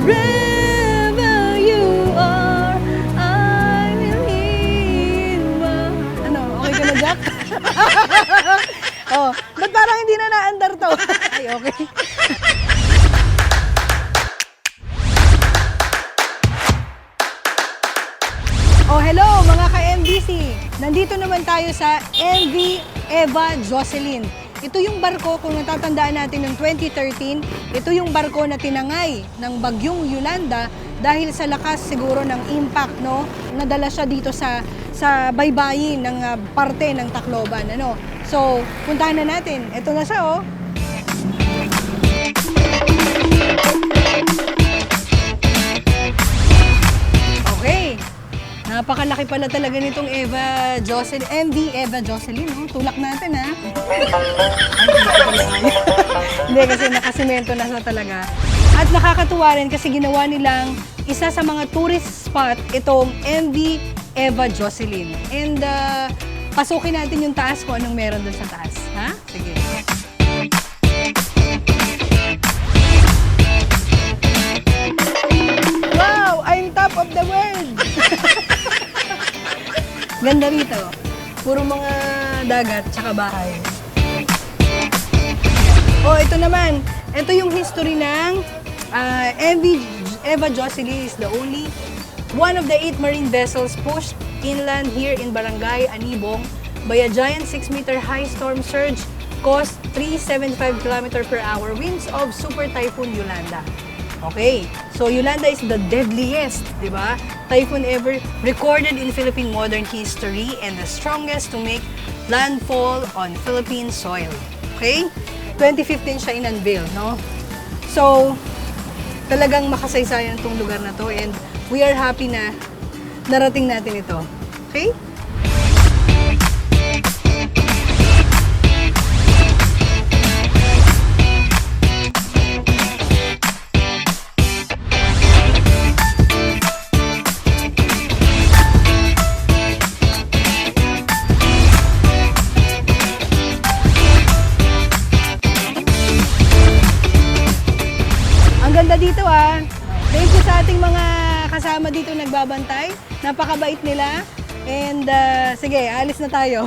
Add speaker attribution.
Speaker 1: Wherever you are, I will hear my... Ano, okay ka na, Jack? oh, ba't parang hindi na naandar to? Ay, okay. oh, hello mga ka-MBC! Nandito naman tayo sa MV Eva Jocelyn. Ito yung barko, kung natatandaan natin ng 2013, ito yung barko na tinangay ng bagyong Yolanda dahil sa lakas siguro ng impact, no? Nadala siya dito sa sa baybayin ng ah, parte ng Tacloban, ano? So, puntahan na natin. Ito na siya, oh. Napakalaki pala talaga nitong Eva Jocelyn, MV Eva Jocelyn, no? Tulak natin, ha? Ay, hindi kasi nakasimento na sa talaga. At nakakatuwa rin kasi ginawa nilang isa sa mga tourist spot itong MV Eva Jocelyn. And uh, pasukin natin yung taas kung anong meron dun sa taas. Ha? Sige. Ganda rito. Puro mga dagat tsaka bahay. Oh, ito naman. Ito yung history ng uh, MV Eva Jocelyn is the only one of the eight marine vessels pushed inland here in Barangay Anibong by a giant 6-meter high storm surge caused 375 km per hour winds of Super Typhoon Yolanda. Okay, so Yolanda is the deadliest, di ba? Typhoon ever recorded in Philippine modern history and the strongest to make landfall on Philippine soil. Okay? 2015 siya in-unveil, no? So, talagang makasaysayan itong lugar na to and we are happy na narating natin ito. Okay? Ganda dito ah. Thank you sa ating mga kasama dito nagbabantay. Napakabait nila. And uh, sige, alis na tayo.